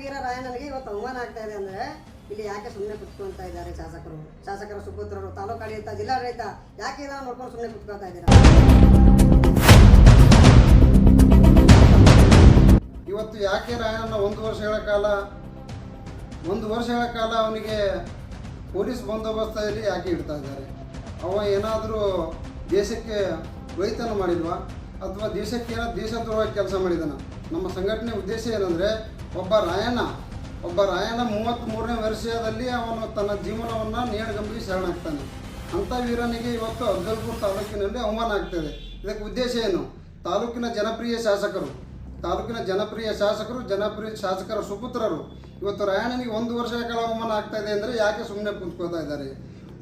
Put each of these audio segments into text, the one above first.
ವೀರರಾಯನನಿಗೆ ಇವತ್ತು ಅವಮಾನ ಆಗ್ತಾ ಇದೆ ಅಂದ್ರೆ ಇಲ್ಲಿ ಯಾಕೆ ಸುಮ್ಮನೆ ಕುತ್ಕೊಂತ ಇದ್ದಾರೆ ಶಾಸಕರು? ಶಾಸಕರ ಸುಪುತ್ರರು ತಾಲೂಕಾಡಳಿತ ಜಿಲ್ಲಾಡಳಿತ ಯಾಕೆ ಇದನ್ನ ನೋಡ್ಕೊಂಡು ಸುಮ್ಮನೆ ಕುತ್ಕೊಳ್ತಾ ಇದ್ದೀರಾ? ಇವತ್ತು ಯಾಕೆ ರಾಯಣ್ಣ ಒಂದು ವರ್ಷಗಳ ಕಾಲ, ಒಂದು ವರ್ಷಗಳ ಕಾಲ ಅವನಿಗೆ ಪೊಲೀಸ್ ಬಂದೋಬಸ್ತದಲ್ಲಿ ಯಾಕೆ ಇಡ್ತಾ ಇದ್ದಾರೆ? ಅವ ಏನಾದರೂ ದೇಶಕ್ಕೆ ರೈತನ ಮಾಡಿಲ್ವಾ? ಅಥವಾ ದೇಶಕ್ಕೆ ದೇಶದ್ರೋಹ ಕೆಲಸ ಮಾಡಿದನ? ನಮ್ಮ ಸಂಘಟನೆ ಉದ್ದೇಶ ಏನಂದರೆ, ಒಬ್ಬ ರಾಯಣ್ಣ ಒಬ್ಬ ರಾಯಣ್ಣ ಮೂವತ್ತ್ಮೂರನೇ ವರ್ಷದಲ್ಲಿ ಅವನು ತನ್ನ ಜೀವನವನ್ನು ನೇಣಗಂಬಿಗೆ ಶರಣಾಗ್ತಾನೆ. ಅಂಥ ವೀರನಿಗೆ ಇವತ್ತು ಅಫ್ಜಲ್ಪುರ ತಾಲೂಕಿನಲ್ಲಿ ಅವಮಾನ ಆಗ್ತದೆ. ಇದಕ್ಕೆ ಉದ್ದೇಶ ಏನು? ತಾಲೂಕಿನ ಜನಪ್ರಿಯ ಶಾಸಕರು, ತಾಲೂಕಿನ ಜನಪ್ರಿಯ ಶಾಸಕರು, ಜನಪ್ರಿಯ ಶಾಸಕರ ಸುಪುತ್ರರು. ಇವತ್ತು ರಾಯಣ್ಣನಿಗೆ ಒಂದು ವರ್ಷಗಳ ಕಾಲ ಅವಮಾನ ಆಗ್ತಾ ಇದೆ ಅಂದರೆ ಯಾಕೆ ಸುಮ್ಮನೆ ಕುಂತ್ಕೋತಾ ಇದ್ದಾರೆ?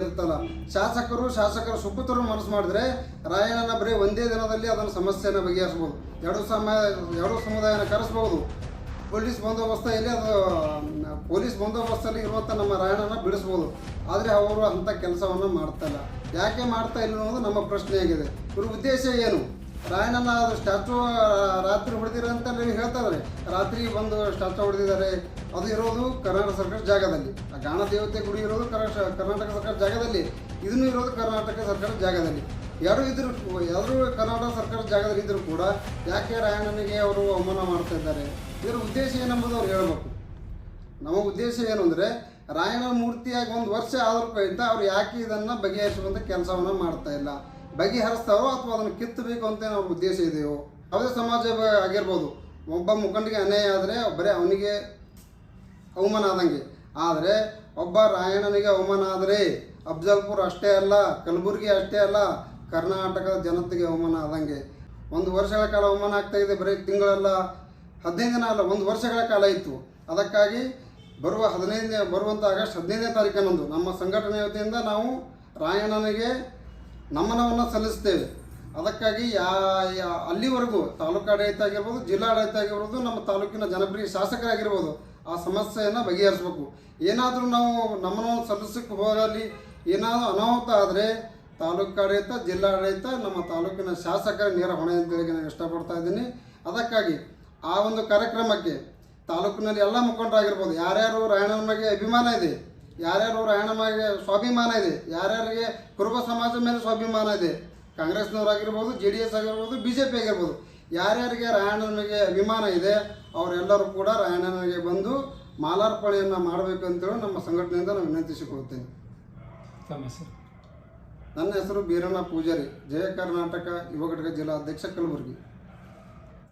ಇರ್ತಲ್ಲ ಶಾಸಕರು, ಶಾಸಕರ ಸುಪುತ್ರರು ಮನಸ್ಸು ಮಾಡಿದ್ರೆ ರಾಯಣ್ಣನ ಬರೀ ಒಂದೇ ದಿನದಲ್ಲಿ ಅದನ್ನು ಸಮಸ್ಯೆಯನ್ನು ಬಗೆಹರಿಸ್ಬೋದು. ಎರಡು ಸಮಯ ಎರಡು ಸಮುದಾಯನ ಕರೆಸ್ಬೋದು. ಪೊಲೀಸ್ ಬಂದೋಬಸ್ತಲ್ಲಿ ಅದು, ಪೊಲೀಸ್ ಬಂದೋಬಸ್ತಲ್ಲಿ ಇರುವಂಥ ನಮ್ಮ ರಾಯಣ್ಣನ ಬಿಡಿಸ್ಬೋದು. ಆದರೆ ಅವರು ಅಂಥ ಕೆಲಸವನ್ನು ಮಾಡ್ತಾ ಇಲ್ಲ. ಯಾಕೆ ಮಾಡ್ತಾ ಇಲ್ಲ ಅನ್ನೋದು ನಮ್ಮ ಪ್ರಶ್ನೆಯಾಗಿದೆ. ಇವ್ರ ಉದ್ದೇಶ ಏನು? ಅದು ಸ್ಟ್ಯಾಚು ರಾತ್ರಿ ಹೊಡೆದಿರ ಅಂತ ನೀವು ಹೇಳ್ತಾ ಇದ್ದಾರೆ ರಾತ್ರಿ ಬಂದು ಸ್ಟ್ಯಾಚು ಹೊಡೆದಿದ್ದಾರೆ. ಅದು ಇರೋದು ಕರ್ನಾಟಕ ಸರ್ಕಾರ ಜಾಗದಲ್ಲಿ. ಆ ಗಾಣ ದೇವತೆ ಗುಡಿ ಇರೋದು ಕರ್ನಾಟಕ ಸರ್ಕಾರ ಜಾಗದಲ್ಲಿ. ಇದನ್ನು ಇರೋದು ಕರ್ನಾಟಕ ಸರ್ಕಾರ ಜಾಗದಲ್ಲಿ. ಯಾರು ಇದ್ರು, ಯಾರು ಕರ್ನಾಟಕ ಸರ್ಕಾರ ಜಾಗದಲ್ಲಿ ಇದ್ದರೂ ಕೂಡ ಯಾಕೆ ರಾಯಣ್ಣನಿಗೆ ಅವರು ಅವಮಾನ ಮಾಡ್ತಾ ಇದ್ದಾರೆ? ಇದರ ಉದ್ದೇಶ ಏನೆಂಬುದು ಅವ್ರು ಹೇಳಬೇಕು. ನಮ್ಮ ಉದ್ದೇಶ ಏನು ಅಂದರೆ ರಾಯಣ್ಣನ ಮೂರ್ತಿಯಾಗಿ ಒಂದು ವರ್ಷ ಆದರೂ ಕೈತ ಅವ್ರು ಯಾಕೆ ಇದನ್ನು ಬಗೆಹರಿಸುವಂಥ ಕೆಲಸವನ್ನು ಮಾಡ್ತಾ ಇಲ್ಲ? ಬಗೆಹರಿಸ್ತಾರೋ ಅಥವಾ ಅದನ್ನು ಕಿತ್ತಬೇಕು ಅಂತ ಅವ್ರ ಉದ್ದೇಶ ಇದೆಯೋ ಯಾವುದೇ ಸಮಾಜ ಆಗಿರ್ಬೋದು. ಒಬ್ಬ ಮುಖಂಡಿಗೆ ಅನ್ಯಾಯ ಆದರೆ ಬರೀ ಅವನಿಗೆ ಅವಮಾನ ಆದಂಗೆ. ಆದರೆ ಒಬ್ಬ ರಾಯಣ್ಣನಿಗೆ ಅವಮಾನ ಆದರೆ ಅಫ್ಜಲ್ಪುರ್ ಅಷ್ಟೇ ಅಲ್ಲ, ಕಲಬುರಗಿ ಅಷ್ಟೇ ಅಲ್ಲ, ಕರ್ನಾಟಕದ ಜನತೆಗೆ ಅವಮಾನ ಆದಂಗೆ. ಒಂದು ವರ್ಷಗಳ ಕಾಲ ಅವಮಾನ ಆಗ್ತಾ ಇದೆ ಬರೀ ತಿಂಗಳಲ್ಲ, ಹದಿನೈದು ದಿನ ಅಲ್ಲ, ಒಂದು ವರ್ಷಗಳ ಕಾಲ ಇತ್ತು. ಅದಕ್ಕಾಗಿ ಬರುವ ಹದಿನೈದನೇ ಬರುವಂಥ ಆಗಸ್ಟ್ ಹದಿನೈದನೇ ತಾರೀಕನ್ನೊಂದು ನಮ್ಮ ಸಂಘಟನೆ ವತಿಯಿಂದ ನಾವು ರಾಯಣ್ಣನಿಗೆ ನಮನವನ್ನು ಸಲ್ಲಿಸ್ತೇವೆ ಅದಕ್ಕಾಗಿ ಯಾ ಯಾ- ಅಲ್ಲಿವರೆಗೂ ತಾಲೂಕು ಆಡಳಿತ ಆಗಿರ್ಬೋದು, ಜಿಲ್ಲಾಡಳಿತ ಆಗಿರ್ಬೋದು, ನಮ್ಮ ತಾಲೂಕಿನ ಜನಪ್ರಿಯ ಶಾಸಕರಾಗಿರ್ಬೋದು, ಆ ಸಮಸ್ಯೆಯನ್ನು ಬಗೆಹರಿಸಬೇಕು. ಏನಾದರೂ ನಾವು ನಮನವನ್ನು ಸಲ್ಲಿಸಕ್ಕೆ ಹೋಗಲಿ ಏನಾದರೂ ಅನಾಹುತ ಆದರೆ ತಾಲೂಕು ಆಡಳಿತ ಜಿಲ್ಲಾಡಳಿತ, ನಮ್ಮ ತಾಲೂಕಿನ ಶಾಸಕರ ನೇರ ಹೊಣೆ ಅಂತೇಳಿ ನಾನು ಇಷ್ಟಪಡ್ತಾ ಇದ್ದೀನಿ. ಅದಕ್ಕಾಗಿ ಆ ಒಂದು ಕಾರ್ಯಕ್ರಮಕ್ಕೆ ತಾಲೂಕಿನಲ್ಲಿ ಎಲ್ಲ ಮುಖಂಡರಾಗಿರ್ಬೋದು, ಯಾರ್ಯಾರು ರಾಯಣ್ಣನ ಬಗ್ಗೆ ಅಭಿಮಾನ ಇದೆ ಯಾರ್ಯಾರು ರಾಯಣ ಸ್ವಾಭಿಮಾನ ಇದೆ ಯಾರ್ಯಾರಿಗೆ ಕುರುಬ ಸಮಾಜದ ಮೇಲೆ ಸ್ವಾಭಿಮಾನ ಇದೆ ಕಾಂಗ್ರೆಸ್ನವರಾಗಿರ್ಬೋದು ಜೆ ಡಿ ಎಸ್ ಆಗಿರ್ಬೋದು ಬಿ ಜೆ ಪಿ ಆಗಿರ್ಬೋದು ಯಾರ್ಯಾರಿಗೆ ರಾಯಣ್ಣನಿಗೆ ಅಭಿಮಾನ ಇದೆ ಅವರೆಲ್ಲರೂ ಕೂಡ ರಾಯಣ್ಣನಿಗೆ ಬಂದು ಮಾಲಾರ್ಪಣೆಯನ್ನು ಮಾಡಬೇಕು ಅಂತೇಳಿ ನಮ್ಮ ಸಂಘಟನೆಯಿಂದ ನಾನು ವಿನಂತಿಸಿಕೊಳ್ಳುತ್ತೇನೆ ನನ್ನ ಹೆಸರು ಬೀರಣ್ಣ ಪೂಜಾರಿ ಜಯ ಕರ್ನಾಟಕ ಯುವ ಘಟಕ ಜಿಲ್ಲಾ ಅಧ್ಯಕ್ಷ ಕಲಬುರಗಿ.